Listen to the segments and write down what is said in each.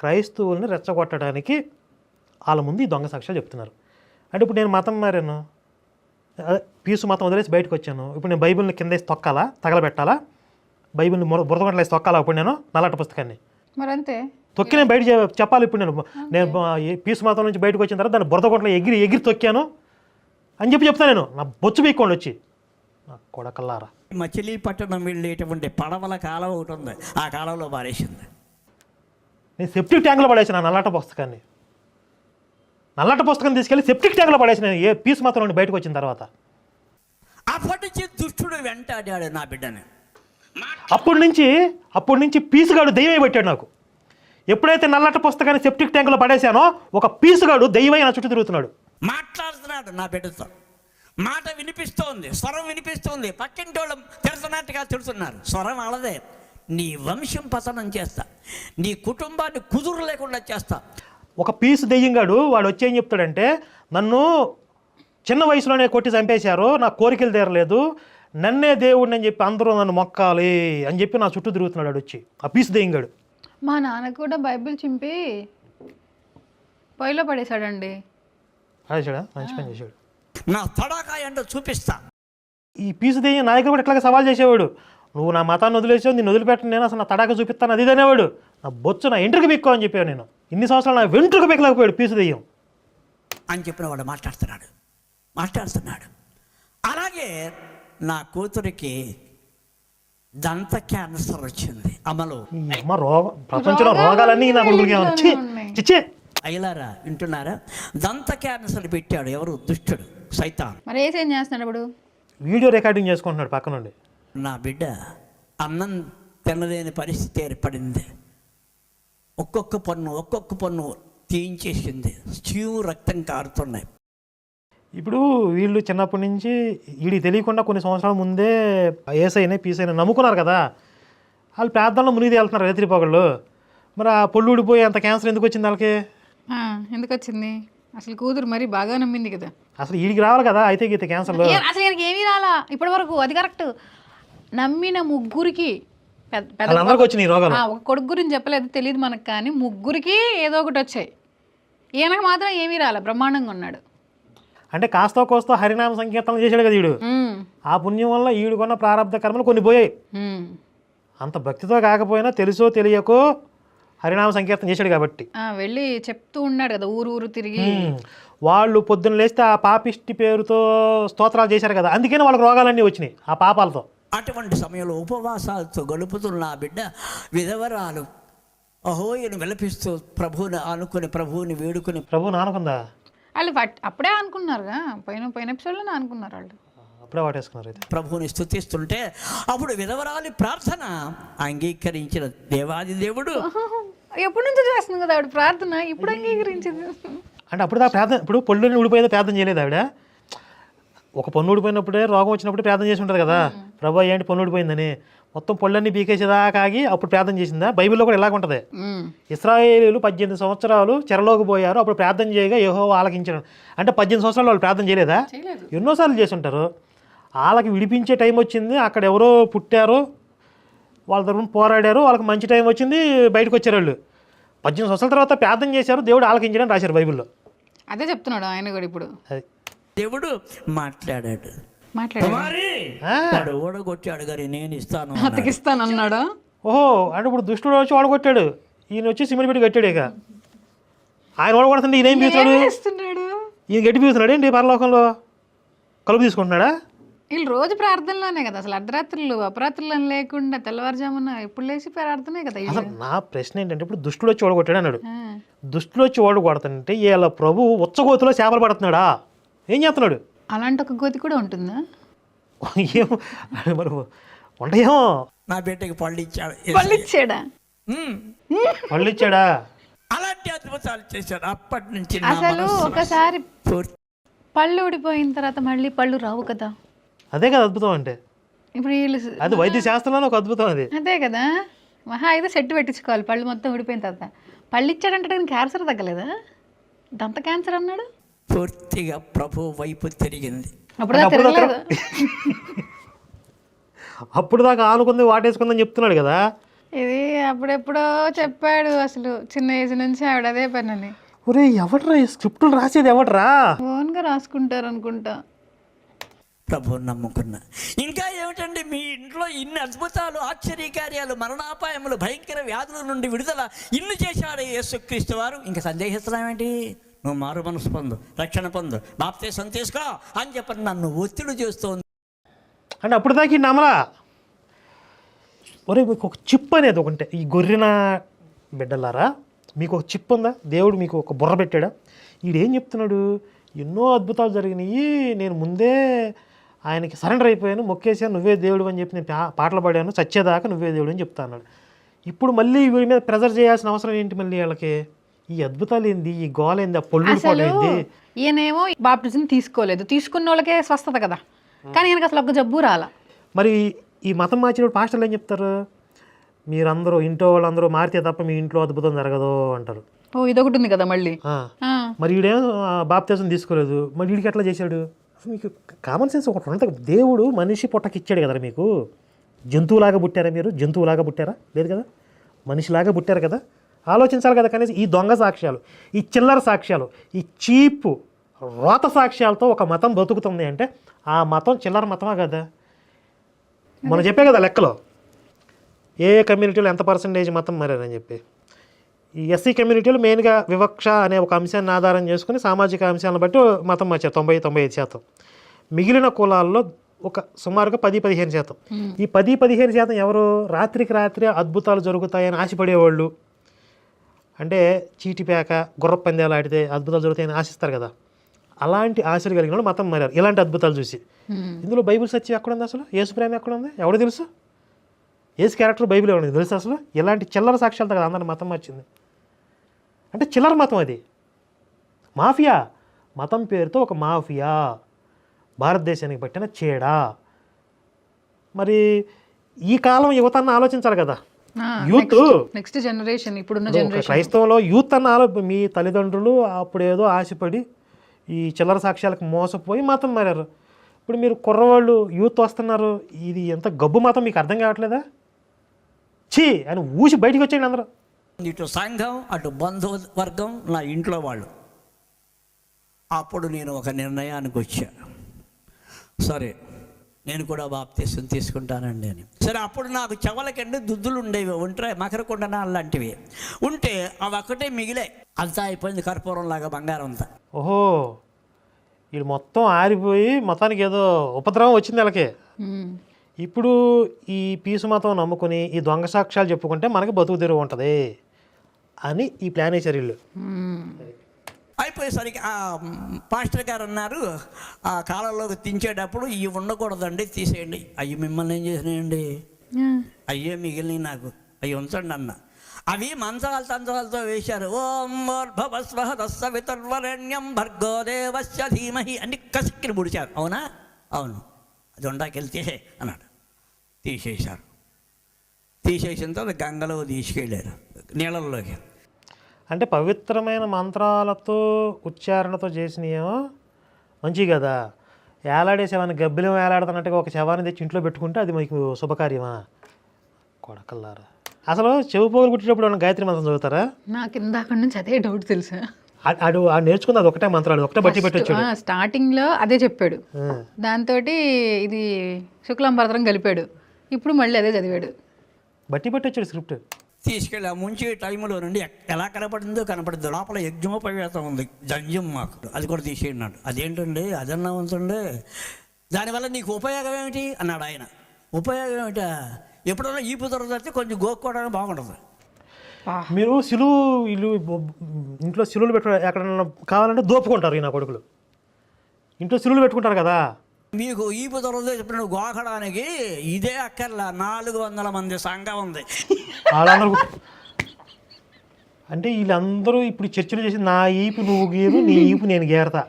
క్రైస్తవుల్ని రెచ్చగొట్టడానికి వాళ్ళ ముందు ఈ దొంగ సాక్ష్యాలు చెప్తున్నారు. అంటే ఇప్పుడు నేను మతం మారాను. పీసు మతం వదిలేసి బయటకు వచ్చాను. ఇప్పుడు నేను బైబిల్ని కింద వేసి తొక్కాలా? తగలబెట్టాలా? బైబిల్ని ముర- బురదగొండలు వేసి తొక్కాలా? ఇప్పుడు నేను నల్లట పుస్తకాన్ని. మరి అంతే తొక్కి నేను బయట చెప్పాలి ఇప్పుడు నేను. నేను పీసు మతం నుంచి బయటకు వచ్చిన తర్వాత దాన్ని బురదగొండలో ఎగిరి ఎగిరి తొక్కాను. అని చెప్పి చెప్తాను నేను. నా బొచ్చు పీక్కోండి వచ్చి. నా కొడకల్లారా. మచిలీపట్నం వెళ్ళేటువంటి పడవల కాలం ఒకటి ఉంది. ఆ కాలంలో పారేసింది నేను సెప్టిక్ ట్యాంక్లో పడేసిన నల్లట పుస్తకాన్ని. నల్లట పుస్తకం తీసుకెళ్ళి సెప్టిక్ ట్యాంక్లో పడేసిన ఏ పీసు మతం నుండి బయటకు వచ్చిన తర్వాత. అప్పటి నుంచి దుష్టుడు వెంటాడాడు నా బిడ్డని. అప్పటి నుంచి అప్పటి నుంచి పీసుగాడు దెయ్యమై పెట్టాడు నాకు. ఎప్పుడైతే నల్లట పుస్తకాన్ని సెప్టిక్ ట్యాంకులో పడేశానో ఒక పీసుగాడు దెయ్యమై నా చుట్టూ తిరుగుతున్నాడు. మాట్లాడుతున్నాడు నా బిడ్డతో. మాట వినిపిస్తోంది స్వరం వినిపిస్తోంది. పక్కింటి వాళ్ళు తెలుసున్నట్టుగా తెలుసున్నారు స్వరం అలదే. నీ వంశం పతనం చేస్తా. నీ కుటుంబాన్ని కుదురు లేకుండా చేస్తా. ఒక పీసు దెయ్యంగాడు వాడు వచ్చి ఏం చెప్తాడంటే నన్ను చిన్న వయసులోనే కొట్టి చంపేశారు నా కోరికలు తీరలేదు నన్నే దేవుడిని అని చెప్పి అందరూ నన్ను మొక్కాలి అని చెప్పి నా చుట్టూ తిరుగుతున్నాడు వాడు వచ్చి. ఆ పీసు దెయ్యంగాడు. మా నాన్న కూడా బైబిల్ చింపి పొయ్యిలో పడేశాడండి. మంచి పని చేశాడు. నా తడాకా ఏంటో చూపిస్తా. ఈ పీసు దెయ్యం నా దగ్గర కూడా ఇట్లాగే సవాల్ చేసేవాడు. నువ్వు నా మతాన్ని వదిలేసావు నేను వదిలిపెట్టను నేను అసలు నా తడాక చూపిస్తాను అది అనేవాడు నా బొచ్చు నా ఎంట్రుకు బిక్కో అని చెప్పాను నేను. ఇన్ని సంవత్సరాలు నా వెంట్రుకు బిక్కలేకపోయాడు పీసు దెయ్యం. అని చెప్పిన వాడు మాట్లాడుతున్నాడు. మాట్లాడుతున్నాడు. అలాగే నా కూతురికి దంత క్యాన్సర్ వచ్చింది అమలు. అమ్మ రోగం ప్రపంచంలో రోగాలన్నీ నా కొడుకులకి ఏమన్నా చి ఉన్నాయి. చిచ్చే అయ్యలారా వింటున్నారా? దంత క్యాన్సర్ పెట్టాడు ఎవరు? దుష్టుడు సైతాన్. మరి ఏసి ఏం చేస్తున్నాడు ఇప్పుడు? వీడియో రికార్డింగ్ చేసుకుంటున్నాడు పక్క నుండి నా బిడ్డ అన్నం తినలేని పరిస్థితి ఏర్పడింది. ఒక్కొక్క పన్ను ఒక్కొక్క పన్ను తీయించేసింది. చీవు రక్తం కారుతున్నాయి. ఇప్పుడు వీళ్ళు చిన్నప్పటి నుంచి వీడికి తెలియకుండా కొన్ని సంవత్సరాల ముందే ఏసైనా పీసైనా నమ్ముకున్నారు కదా. వాళ్ళు ప్రార్థనలో మునిగి వెళ్తున్నారు రైతురి పొగళ్ళు. మరి ఆ పొల్లు ఊడిపోయి అంత క్యాన్సర్ ఎందుకు వచ్చింది వాళ్ళకి? ఎందుకు వచ్చింది? అసలు కూతురు మరి బాగా నమ్మింది కదా. అసలు వీడికి రావాలి కదా అయితే గీత క్యాన్సర్లో. ఏ- అసలు ఏమీ రాలా? ఇప్పటి వరకు అది కరెక్ట్. నమ్మిన ముగ్గురికి ఒక కొడుకు గురించి చెప్పలేదు తెలియదు మనకు కానీ ముగ్గురికి ఏదో ఒకటి వచ్చాయి. ఈయనకు మాత్రం ఏమీ రాలే బ్రహ్మాండంగా ఉన్నాడు. అంటే కాస్తో కోస్తో హరినామ సంకీర్తన చేశాడు కదా వీడు ఉమ్, ఆ పుణ్యం వల్ల ఈడు కొన్న ప్రారంభ కర్మలు కొన్ని పోయాయి. అంత భక్తితో కాకపోయినా తెలుసో తెలియకో హరినామ సంకీర్తన చేశాడు కాబట్టి. వెళ్ళి చెప్తూ ఉన్నాడు కదా ఊరు ఊరు తిరిగి. వాళ్ళు పొద్దున్న లేస్తే ఆ పాపిష్టి పేరుతో స్తోత్రాలు చేశారు కదా అందుకనే వాళ్ళకి రోగాలన్నీ వచ్చినాయి ఆ పాపాలతో. అటువంటి సమయంలో ఉపవాసాలతో గడుపుతున్న ఆ బిడ్డ విధవరాలు అహోయను విలపిస్తూ ప్రభువుని ఆనుకుని ప్రభువుని వేడుకుని ప్రభు నానుకుందా? వాళ్ళు అప్పుడే అనుకున్నారుగా పోయిన ఎపిసోడ్లోనే అనుకున్నారు వాళ్ళు. అప్పుడే వాటేసుకున్నారు ప్రభువుని స్తుతిస్తుంటే అప్పుడు విధవరాలి ప్రార్థన అంగీకరించిన దేవాది దేవుడు. ఎప్పటి నుంచో చేస్తుంది కదా ఆవిడ ప్రార్థన? ఇప్పుడు అంగీకరించింది. అంటే అప్పుడు ప్రార్థన ఇప్పుడు పొల్లుని ఊడిపోయేదో ప్రార్థన చేయలేదు ఆవిడ. ఒక పన్ను ఊడిపోయినప్పుడే రోగం వచ్చినప్పుడు ప్రార్థన చేసి ఉంటుంది కదా. ప్రభు ఏంటి పన్ను ఊడిపోయిందని మొత్తం పళ్ళన్నీ పీకేసేదాకా ఆగి అప్పుడు ప్రార్థన చేసిందా? బైబిల్లో కూడా ఇలాగ ఉంటుంది. ఇస్రాయేలీలు పద్దెనిమిది సంవత్సరాలు చెరలోకి పోయారు. అప్పుడు ప్రార్థన చేయగా యహో ఆలకించడం. అంటే పద్దెనిమిది సంవత్సరాలు వాళ్ళు ప్రార్థన చేయలేదా? చేయలేదు. ఎన్నోసార్లు చేసి ఉంటారు వాళ్ళకి విడిపించే టైం వచ్చింది. అక్కడ ఎవరో పుట్టారు. వాళ్ళ తరఫున పోరాడారు. వాళ్ళకి మంచి టైం వచ్చింది. బయటకు వచ్చారు వాళ్ళు. పద్దెనిమిది సంవత్సరాల తర్వాత ప్రార్థన చేశారు. దేవుడు ఆలకించడం రాశారు బైబిల్లో. అదే చెప్తున్నాడు ఆయన కూడా ఇప్పుడు. అది. దేవుడు మాట్లాడాడు. వాడు ఓడగొట్టాడు గారి నేను ఇస్తాను అన్నాడు. అతకిస్తాను అన్నాడు ఓహో అంటే ఇప్పుడు దుష్టుడు వచ్చి వాడగొట్టాడు ఈయన వచ్చి సిమెంట్ పెట్టి కట్టాడు ఇక. ఆయన వాడగొడుతుంటే ఈయన ఏం పీస్తాడు ఇస్తున్నాడు ఈయన గట్టి పీస్తున్నాడు ఏంటి పరలోకంలో? కలుపు తీసుకుంటున్నాడా? వీళ్ళు రోజు ప్రార్థనలోనే కదా అసలు అర్ధరాత్రులు అపరాత్రులు అని లేకుండా తెల్లవారుజామున ఎప్పుడు లేచి ప్రార్థనే కదా. అసలు నా ప్రశ్న ఏంటంటే ఇప్పుడు దుష్టుడు వచ్చి ఓడగొట్టాడు అన్నాడు. దుష్టుడు వచ్చి ఓడగొడుతుంటే వీళ్ళ ప్రభు ఉచ్చగోతులో చేపలు పడుతున్నాడా? ఏం చేస్తున్నాడు? అలాంటి ఒక గోతి కూడా ఉంటుందా? ఏం మరి ఉంటాయేమో నా బిడ్డకి పళ్ళు ఇచ్చాడు పళ్ళు ఇచ్చాడా ఉమ్. పళ్ళు ఇచ్చాడా అలాంటి అద్భుతాలు చేశాడు అప్పటి నుంచి నా అసలు మనస్సు ఒకసారి పూర్తి. పళ్ళు ఊడిపోయిన తర్వాత మళ్ళీ పళ్ళు రావు కదా. అదే కదా అద్భుతం అంటే. ఇప్పుడు వీళ్ళు అది వైద్య శాస్త్రంలో ఒక అద్భుతం అది. అదే కదా. మహా అయితే సెట్ పెట్టించుకోవాలి. పళ్ళు మొత్తం ఊడిపోయిన తర్వాత. పళ్ళు ఇచ్చాడంటే క్యాన్సర్ తగ్గలేదా? దంత క్యాన్సర్ అన్నాడు? పూర్తిగా ప్రభు వైపు తిరిగింది. అప్పుడు దాకా ఆనుకుంది వాటేసుకుందని చెప్తున్నాడు కదా. ఇది అప్పుడెప్పుడో చెప్పాడు అసలు చిన్న ఏజ్ నుంచి ఆవిడ అదే పనని. ఒరే ఎవడ్రా ఈ స్క్రిప్టులు రాసేది ఎవడ్రా? ఓన్గా రాసుకుంటారు అనుకుంటా ప్రభువుని నమ్ముకున్నా. ఇంకా ఏమిటండి మీ ఇంట్లో ఇన్ని అద్భుతాలు ఆశ్చర్యకార్యాలు మరణాపాయములు భయంకర వ్యాధుల నుండి విడుదల ఇన్ని చేశాడు యేసుక్రీస్తు వారు. ఇంకా సందేహిస్తున్నామేంటి? నువ్వు మారు మనసు పొందు రక్షణ పొందు బాప్తీసం తీసుకో అని చెప్పని నన్ను ఒత్తిడి చేస్తోంది. అంటే అప్పుడు దాకా ఈ నమలా ఒరే మీకు ఒక చిప్ అనేది ఒకటే ఈ గొర్రెన బిడ్డలారా? మీకు ఒక చిప్ ఉందా? దేవుడు మీకు ఒక బుర్ర పెట్టాడా? ఈడేం చెప్తున్నాడు? ఎన్నో అద్భుతాలు జరిగినాయి నేను ముందే ఆయనకి సరెండర్ అయిపోయాను మొక్కేసాను నువ్వే దేవుడు అని చెప్పి నేను పాటలు పాడాను చచ్చేదాకా నువ్వే దేవుడు అని చెప్తా అన్నాడు. ఇప్పుడు మళ్ళీ వీడి మీద ప్రెజర్ చేయాల్సిన అవసరం ఏంటి మళ్ళీ వాళ్ళకి? ఈ అద్భుతాలు ఏంది ఈ గోల ఏంది ఆ పొల్లు అసలు ఈయనేమో బాప్టిజం తీసుకోలేదు. తీసుకున్న వాళ్ళకే స్వస్థత కదా. కానీ ఈయనకి అసలు ఒక జబ్బు రాలా. మరి ఈ మతం మార్చినప్పుడు పాస్టర్లు ఏం చెప్తారు? మీరందరూ ఇంట్లో వాళ్ళందరూ మారితే తప్ప మీ ఇంట్లో అద్భుతం జరగదు అంటారు. ఓ ఇదొకటి ఉంది కదా మళ్ళీ. ఆ. ఆ, మరి ఈడేం బాప్తీసం తీసుకోలేదు? మరి వీడికి ఎట్లా చేశాడు? అసలు మీకు కామన్ సెన్స్ ఒకటి ఉంటుంది దేవుడు మనిషి పొట్టకి ఇచ్చాడు కదా మీకు? జంతువులాగా పుట్టారా మీరు? జంతువులాగా పుట్టారా? లేదు కదా? మనిషిలాగా పుట్టారు కదా? ఆలోచించాలి కదా కనీసం ఈ దొంగ సాక్ష్యాలు ఈ చిల్లర సాక్ష్యాలు ఈ చీప్ రోత సాక్ష్యాలతో ఒక మతం బతుకుతుంది అంటే ఆ మతం చిల్లర మతమా కదా? మనం చెప్పే కదా లెక్కలో. ఏ కమ్యూనిటీలో ఎంత పర్సంటేజ్ మతం మారారని చెప్పి. ఈ ఎస్సీ కమ్యూనిటీలు మెయిన్గా వివక్ష అనే ఒక అంశాన్ని ఆధారం చేసుకుని సామాజిక అంశాలను బట్టి మతం మార్చారు తొంభై తొంభై ఐదు శాతం. మిగిలిన కులాల్లో ఒక సుమారుగా పది పదిహేను శాతం. ఈ పది పదిహేను శాతం ఎవరు? రాత్రికి రాత్రి అద్భుతాలు జరుగుతాయని ఆశపడేవాళ్ళు. అంటే చీటిపేక గుర్ర పందాలు ఆడితే అద్భుతాలు జరుగుతాయని ఆశిస్తారు కదా. అలాంటి ఆశలు కలిగిన వాళ్ళు మతం మారారు. ఇలాంటి అద్భుతాలు చూసి. ఇందులో బైబిల్ సత్యం ఎక్కడుంది అసలు? యేసు ప్రేమ ఎక్కడుంది? ఎవడు తెలుసు? యేసు క్యారెక్టర్ బైబిల్ ఎవరికి తెలుసు అసలు? ఇలాంటి చిల్లర సాక్ష్యాలతో కదా అందరిని మతం మార్చింది అంటే చిల్లర మతం అది. మాఫియా. మతం పేరుతో ఒక మాఫియా. భారతదేశానికి పట్టిన చీడ. మరి ఈ కాలం యువత ఆలోచించాలి కదా. యూత్. నెక్స్ట్ జనరేషన్ ఇప్పుడున్న జనరేషన్. క్రైస్తవంలో యూత్ అన్న ఆలో మీ తల్లిదండ్రులు అప్పుడు ఏదో ఆశపడి ఈ చిల్లర సాక్ష్యాలకు మోసపోయి మతం మారారు. ఇప్పుడు మీరు కుర్రవాళ్ళు యూత్ వస్తున్నారు ఇది ఎంత గబ్బు మతం మీకు అర్థం కావట్లేదా? ఛీ! అని ఊసి బయటికి వచ్చేయండి అందరూ. ఇటు సంఘం అటు బంధువర్గం నా ఇంట్లో వాళ్ళు. అప్పుడు నేను ఒక నిర్ణయానికి వచ్చా. సరే నేను కూడా బాప్తీసం తీసుకుంటానండి అని. సరే అప్పుడు నాకు చెవలకండి దుద్దులు ఉండేవి ఉంటాయి మకర కుండన లాంటివి ఉంటే అవి ఒక్కటే మిగిలే. అంతా అయిపోయింది కర్పూరం లాగా బంగారం అంతా. ఓహో వీడు మొత్తం ఆరిపోయి మొత్తానికి ఏదో ఉపద్రవం వచ్చింది వాళ్ళకి. ఇప్పుడు ఈ పీసు మతం నమ్ముకుని ఈ దొంగ సాక్ష్యాలు చెప్పుకుంటే మనకి బతుకు తెరువు ఉంటుంది అని ఈ ప్లాన్ వేశారు వీళ్ళు. అయిపోయేసరికి ఆ పాస్టర్ గారు అన్నారు ఆ కాలంలోకి తించేటప్పుడు ఇవి ఉండకూడదండి తీసేయండి. అవి మిమ్మల్ని ఏం చేసినాయండి? అయ్యే మిగిలినవి నాకు. అవి ఉంచండి అన్న. అవి మంచాల తంత్రాలతో వేశారు. ఓం భవస్వహదస్స వితర్వరణ్యం భర్గో దేవస్య ధీమహి అన్ని కసిక్కిని ముడిచారు. అవునా? అవును. అది ఉండాకెళ్ళి తీసే అన్నాడు. తీసేశారు. తీసేసిన తర్వాత గంగలో తీసుకెళ్ళారు. నీళ్ళల్లోకి. అంటే పవిత్రమైన మంత్రాలతో ఉచ్చారణతో చేసినయేమో మంచివి కదా. ఏలాడే శవాన్ని గబ్బిలం ఏలాడుతున్నట్టుగా ఒక శవాన్ని తెచ్చి ఇంట్లో పెట్టుకుంటే అది మీకు శుభకార్యమా? కొడకల్లారా. అసలు చెవు పోగులు కుట్టేటప్పుడు గాయత్రి మంత్రం చదువుతారా? నాకు ఇందాక నుంచి అదే డౌట్ తెలుసా. నేర్చుకుంది అది ఒకటే మంత్రాలు ఒకటే బట్టి పెట్టొచ్చు స్టార్టింగ్లో అదే చెప్పాడు. దాంతో ఇది శుక్లాంబరతరం కలిపాడు. ఇప్పుడు మళ్ళీ అదే చదివాడు. బట్టి పెట్టొచ్చాడు స్క్రిప్ట్. తీసుకెళ్ళి ఆ ముంచే టైంలో నుండి ఎలా కనపడిందో కనపడింది. లోపల యజ్ఞోపవేతం ఉంది. జంజం మాకు. అది కూడా తీసేయన్నాడు. అదేంటండి? అదన్నా ఉంచండి దానివల్ల నీకు ఉపయోగం ఏమిటి? అన్నాడు ఆయన. ఉపయోగం ఏమిటా? ఎప్పుడైనా ఈపు దొరకతే కొంచెం గోక్కోవడానికి బాగుంటుంది. మీరు సిలువు ఇల్లు ఇంట్లో సిలువులు పెట్ట ఎక్కడన్నా కావాలంటే దోపుకుంటారు ఈ నా కొడుకులు. ఇంట్లో సిలువులు పెట్టుకుంటారు కదా. మీకు ఈపు దొరకదే చెప్పిన గోకడానికి ఇదే అక్కర్లా. నాలుగు వందల మంది సంఘం ఉంది. వాళ్ళందరూ అంటే వీళ్ళందరూ ఇప్పుడు చర్చలు చేసి నా ఈపు నువ్వు గీరు నీ ఈపు నేను గేరతా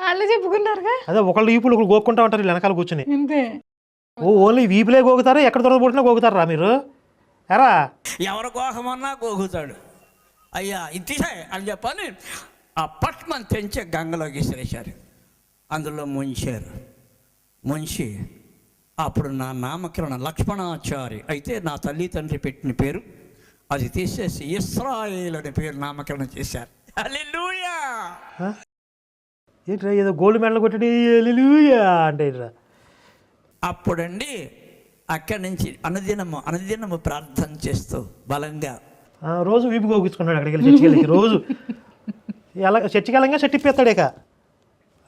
వాళ్ళు చెప్పుకున్నారుగా? అదే ఒకళ్ళు ఈపులు ఒకళ్ళు గోక్కుంటా ఉంటారు వీళ్ళు వెనకాల కూర్చుని. అంతే. ఓ ఓన్లీ వీపులే గోకుతారా? ఎక్కడ దొరకబోతున్నా గోకుతారా మీరు? ఎరా? ఎవరు కోహమన్నా గోగుతాడు అయ్యా ఇట్టిసే అని చెప్పని ఆ పట్మని తెంచి గంగలోకి విసిరేశారు అందులో ముంచారు ముంచి అప్పుడు నా నామకరణ లక్ష్మణాచారి. అయితే నా తల్లి తండ్రి పెట్టిన పేరు అది తీసేసి ఇస్రాయేల్ అనే పేరు నామకరణం చేశారు. ఏంట్రా ఏదో గోల్డ్ మెడల్ కొట్టడి అంటే అప్పుడండి అక్కడి నుంచి అనుదినము అనుదినము ప్రార్థన చేస్తూ బలంగా. రోజు వీపు గోగించుకున్నాడు అక్కడికి వెళ్ళి చర్చికి రోజు. ఎలా చర్చికి వెళ్ళంగా చెట్టిప్పేస్తాడు ఇక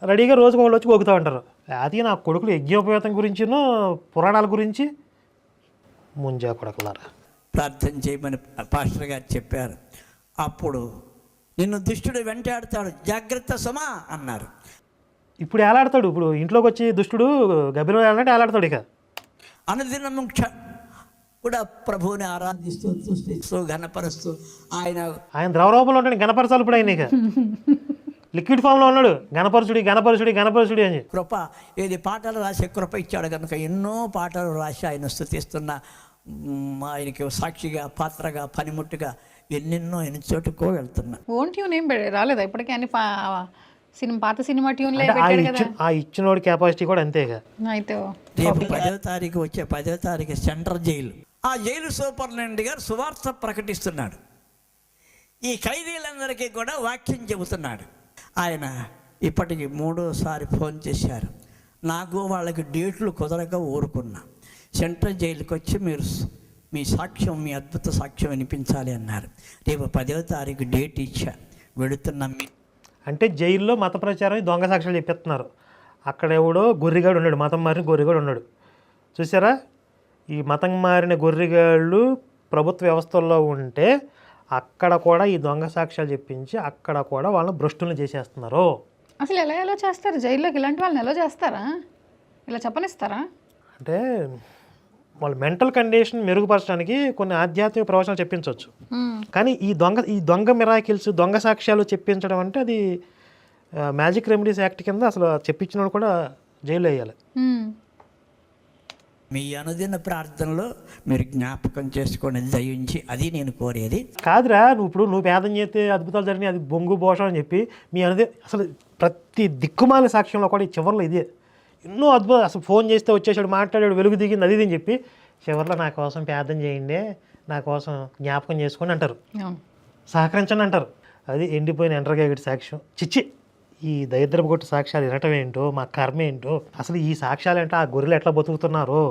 రెడీగా రోజుకు వాళ్ళు వచ్చి గోగుతూ ఉంటారు. అది నా కొడుకులు యజ్ఞోపవేతం గురించిను పురాణాల గురించి? ముంజా కొడుకులారా. ప్రార్థన చేయమని పాస్టర్ గారు చెప్పారు. అప్పుడు నిన్ను దుష్టుడు వెంటాడుతాడు జాగ్రత్త సుమా అన్నారు. ఇప్పుడు ఏలాడతాడు? ఇప్పుడు ఇంట్లోకి వచ్చి దుష్టుడు గబ్బిలో ఏలాంటే ఏలాడతాడు ఇక. అనుదినము క్ష- కూడా ప్రభువుని ఆరాధిస్తూ స్తుతిస్తూ ఘనపరుస్తూ ఆయన ఆయన ద్రవరూపంలో ఉంటాడు గణపరచాలి ఇప్పుడు ఆయన ఇక. లిక్విడ్ ఫామ్లో ఉన్నాడు. గణపరచుడి గణపరచుడి గణపరచుడి అని. కృప. ఏది పాటలు రాసే కృప ఇచ్చాడు కనుక ఎన్నో పాటలు రాసి ఆయన స్థుతిస్తున్న ఆయనకి సాక్షిగా పాత్రగా పనిముట్టుగా ఎన్నెన్నో ఎన్ని చోటుకో వెళ్తున్నా. ఓన్ ట్యూన్ ఏం రాలేదా? ఇప్పటికే అన్ని పా- సినిమా పాత సినిమా ట్యూన్లే అంటే ఆ ఇచ్చినోడి కెపాసిటీ కూడా అంతే ఇక అయితే రేపు పదో తారీఖు వచ్చే పదో తారీఖు సెంట్రల్ జైలు. ఆ జైలు సూపరింటెండెంట్ గారు సువార్త ప్రకటిస్తున్నాడు. ఈ ఖైదీలందరికీ కూడా వాక్యం చెబుతున్నాడు. ఆయన ఇప్పటికి మూడోసారి ఫోన్ చేశారు. నాకు వాళ్ళకి డేట్లు కుదరక ఊరుకున్నా. సెంట్రల్ జైలుకి వచ్చి మీరు మీ సాక్ష్యం మీ అద్భుత సాక్ష్యం వినిపించాలి అన్నారు. రేపు పదవ తారీఖు డేట్ ఇచ్చా. వెళుతున్నాం మీ అంటే జైల్లో మత ప్రచారం దొంగ సాక్ష్యాలు చెప్పిస్తున్నారు. అక్కడ ఎవడో గొర్రెగాడు ఉన్నాడు మతం మారిన గొర్రెగాడు ఉన్నాడు. చూసారా ఈ మతం మారిన గొర్రెగాళ్ళు ప్రభుత్వ వ్యవస్థల్లో ఉంటే అక్కడ కూడా ఈ దొంగ సాక్ష్యాలు చెప్పించి అక్కడ కూడా వాళ్ళని భ్రష్టులను చేసేస్తున్నారు. అసలు ఎలా ఎలా చేస్తారు? జైల్లోకి ఇలాంటి వాళ్ళని ఎలా చేస్తారా? ఇలా చెప్పనిస్తారా? అంటే వాళ్ళ మెంటల్ కండిషన్ మెరుగుపరచడానికి కొన్ని ఆధ్యాత్మిక ప్రవచనాలు చెప్పించవచ్చు. కానీ ఈ దొంగ ఈ దొంగ మిరాకిల్స్ దొంగ సాక్ష్యాలు చెప్పించడం అంటే అది మ్యాజిక్ రెమెడీస్ యాక్ట్ కింద అసలు చెప్పించిన కూడా జైల్లో వేయాలి. మీ అనుదిన ప్రార్థనలో మీరు జ్ఞాపకం చేసుకొని దయించి అది నేను కోరేది. కాదురా నువ్వు ఇప్పుడు నువ్వు పేదం చేస్తే అద్భుతాలు జరిగినాయి అది బొంగు భోషం అని చెప్పి మీ అనేది అసలు ప్రతి దిక్కుమాల సాక్ష్యంలో కూడా ఈ చివరిలో ఇదే. ఎన్నో అద్భుతాలు అసలు ఫోన్ చేస్తే వచ్చేసాడు మాట్లాడాడు వెలుగు దిగింది అది ఇది అని చెప్పి చివరిలో నా కోసం పేదం చేయండి నా కోసం జ్ఞాపకం చేసుకోండి అంటారు. సహకరించండి అంటారు. అది ఎండిపోయిన ఎండ్రగేగడి సాక్ష్యం. చిచ్చి. ఈ దరిద్రపు కొట్టు సాక్ష్యాలు వినటం ఏంటో మా కర్మ ఏంటో అసలు ఈ సాక్ష్యాలు అంటే ఆ గొర్రెలు ఎట్లా బతుకుతున్నారో